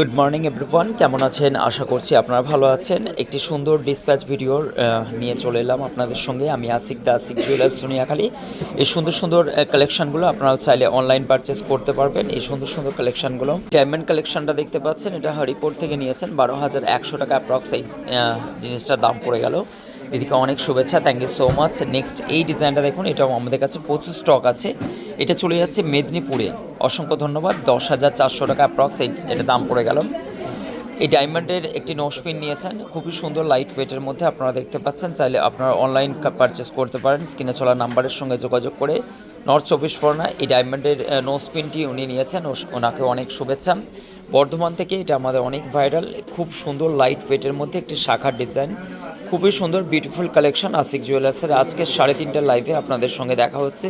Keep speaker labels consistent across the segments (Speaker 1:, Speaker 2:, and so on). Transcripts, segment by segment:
Speaker 1: Good morning everyone কেমন আছেন? আশা করছি আপনারা ভালো আছেন। একটি সুন্দর ডিসপ্যাচ ভিডিওর নিয়ে চলে এলাম আপনাদের সঙ্গে। আমি আসিক দা আসিক জুয়েলার্স দুনিয়াখালী এই সুন্দর সুন্দর কালেকশনগুলো আপনারা চাইলে অনলাইন পারচেস করতে পারবেন। এই সুন্দর সুন্দর কালেকশনগুলো ডায়মন্ড কালেকশনটা দেখতে পাচ্ছেন। এটা হরিপুর থেকে নিয়েছেন। বারো হাজার একশো টাকা অ্যাপ্রক্স এই জিনিসটার দাম পড়ে গেল। এদিকে অনেক শুভেচ্ছা। Thank you so much next এই ডিজাইনটা দেখুন। এটাও আমাদের কাছে প্রচুর স্টক আছে। এটা চলে যাচ্ছে মেদিনীপুরে। অসংখ্য ধন্যবাদ। দশ হাজার চারশো টাকা অ্যাপ্রক্স এটা দাম পড়ে গেল। এই ডায়মন্ডের একটি নোসপিন নিয়েছেন। খুবই সুন্দর লাইট ওয়েটের মধ্যে আপনারা দেখতে পাচ্ছেন। চাইলে আপনারা অনলাইন পারচেস করতে পারেন। স্ক্রিনে চলা নাম্বারের সঙ্গে যোগাযোগ করে নর্থ চব্বিশ পরগনা এই ডায়মন্ডের নোসপিনটি উনি নিয়েছেন। ওনাকে অনেক শুভেচ্ছা। বর্ধমান থেকে এটা আমাদের অনেক ভাইরাল খুব সুন্দর লাইট ওয়েটের মধ্যে একটি শাখার ডিজাইন খুবই সুন্দর বিউটিফুল কালেকশন আসিক জুয়েলার্সের আজকে সাড়ে তিনটার লাইভে আপনাদের সঙ্গে দেখা হচ্ছে।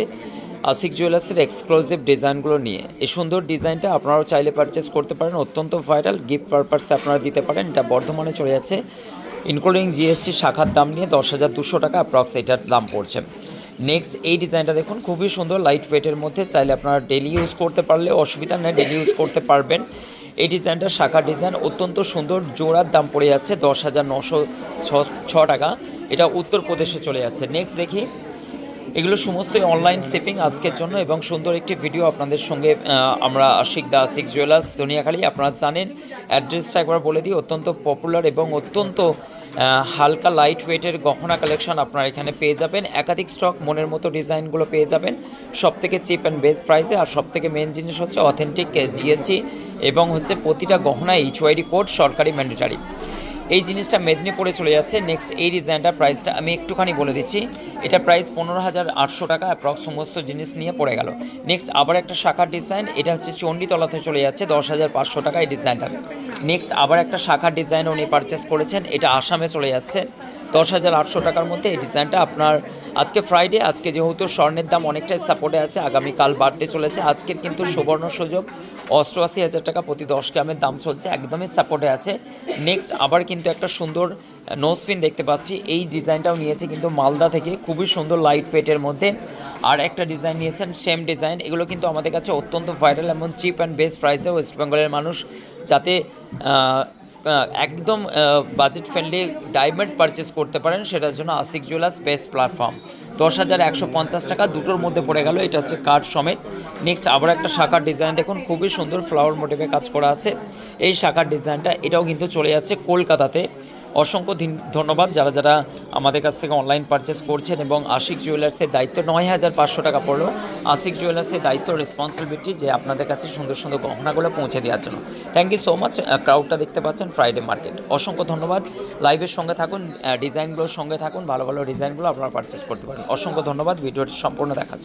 Speaker 1: আসিক জুয়েলার্সের এক্সক্লুসিভ ডিজাইনগুলো নিয়ে। এই সুন্দর ডিজাইনটা আপনারাও চাইলে পারচেস করতে পারেন। অত্যন্ত ভাইরাল গিফট পারপাসে আপনারা দিতে পারেন। এটা বর্ধমানে চলে যাচ্ছে। ইনক্লুডিং জিএসটি শাখার দাম নিয়ে দশ হাজার দুশো টাকা অ্যাপ্রক্স এটার দাম পড়ছে। নেক্সট এই ডিজাইনটা দেখুন, খুবই সুন্দর। লাইট ওয়েটের মধ্যে চাইলে আপনারা ডেলি ইউজ করতে পারলে, অসুবিধা নেই ডেলি ইউজ করতে পারবেন। এই ডিজাইনটা শাখা ডিজাইন অত্যন্ত সুন্দর। জোড়ার দাম পড়ে যাচ্ছে দশ হাজার নশো ছ টাকা। এটা উত্তরপ্রদেশে চলে যাচ্ছে। নেক্সট দেখি এগুলো সমস্তই অনলাইন শিপিং আজকের জন্য এবং সুন্দর একটি ভিডিও আপনাদের সঙ্গে আমরা আশিক দা, আশিক জুয়েলার্স দুনিয়াখালী, আপনারা জানেন অ্যাড্রেসটা একবার বলে দিই, অত্যন্ত পপুলার এবং অত্যন্ত হালকা লাইট ওয়েটের গহনা কালেকশন আপনারা এখানে পেয়ে যাবেন। একাধিক স্টক মনের মতো ডিজাইনগুলো পেয়ে যাবেন। সব থেকে চিপ অ্যান্ড বেস্ট প্রাইসে আর সব থেকে মেন জিনিস হচ্ছে অথেন্টিক জিএসটি এবং হচ্ছে প্রতিটা গহনা এইচওয়াইডি কোড সরকারি ম্যান্ডেটারি এই জিনিসটা মেদিনীপুরে চলে যাচ্ছে। নেক্সট এই ডিজাইনটা প্রাইসটা আমি একটুখানি বলে দিচ্ছি। এটা প্রাইস পনেরো হাজার আটশো টাকা অ্যাপ্রক্স সমস্ত জিনিস নিয়ে পড়ে গেল। নেক্সট আবার একটা শাখার ডিজাইন এটা হচ্ছে চণ্ডীতলাতে চলে যাচ্ছে, দশ হাজার পাঁচশো টাকা এই ডিজাইনটা নেক্সট আবার একটা শাখার ডিজাইন উনি পারচেস করেছেন, এটা আসামে চলে যাচ্ছে। দশ হাজার আটশো টাকার মধ্যে এই ডিজাইনটা আপনার আজকে ফ্রাইডে আজকে যেহেতু স্বর্ণের দাম অনেকটাই সাপোর্টে আছে, আগামীকাল বাড়তে চলেছে। আজকের কিন্তু সুবর্ণ সুযোগ, অষ্টআশি হাজার টাকা প্রতি দশ গ্রামের দাম চলছে, একদমই সাপোর্টে আছে। নেক্সট আবার কিন্তু একটা সুন্দর নোসপিন দেখতে পাচ্ছি। এই ডিজাইনটাও নিয়েছে কিন্তু মালদা থেকে, খুবই সুন্দর লাইট ওয়েটের মধ্যে। আর একটা ডিজাইন নিয়েছেন সেম ডিজাইন এগুলো কিন্তু আমাদের কাছে অত্যন্ত ভাইরাল এবং চিপ অ্যান্ড বেস্ট প্রাইসে ওয়েস্ট বেঙ্গলের মানুষ যাতে একদম বাজেট ফ্রেন্ডলি ডায়মন্ড পারচেস করতে পারেন। সেটার জন্য আশিক জুয়েলার্স বেস্ট প্ল্যাটফর্ম দশ হাজার একশো পঞ্চাশ টাকা দুটোর মধ্যে পড়ে গেল। এটা হচ্ছে কার্ড সমেত। নেক্সট আবার একটা শাখার ডিজাইন দেখুন, খুবই সুন্দর ফ্লাওয়ার মোটিভে কাজ করা আছে। এই শাখার ডিজাইনটা এটাও কিন্তু চলে যাচ্ছে কলকাতাতে। অসংখ্য ধন্যবাদ যারা যারা আমাদের কাছ থেকে অনলাইন পারচেস করছেন এবং আশিক জুয়েলার্সের দায়িত্ব নয় হাজার পাঁচশো টাকা পড়ল। আশিক জুয়েলার্সের দায়িত্ব রেসপন্সিবিলিটি যে আপনাদের কাছে সুন্দর সুন্দর গহনাগুলো পৌঁছে দেওয়ার জন্য। থ্যাংক ইউ সো মাচ ক্রাউডটা দেখতে পাচ্ছেন ফ্রাইডে মার্কেট অসংখ্য ধন্যবাদ। লাইভের সঙ্গে থাকুন ডিজাইনগুলোর সঙ্গে থাকুন, ভালো ভালো ডিজাইনগুলো আপনারা পারচেস করতে পারেন। অসংখ্য ধন্যবাদ, ভিডিওটি সম্পূর্ণ দেখার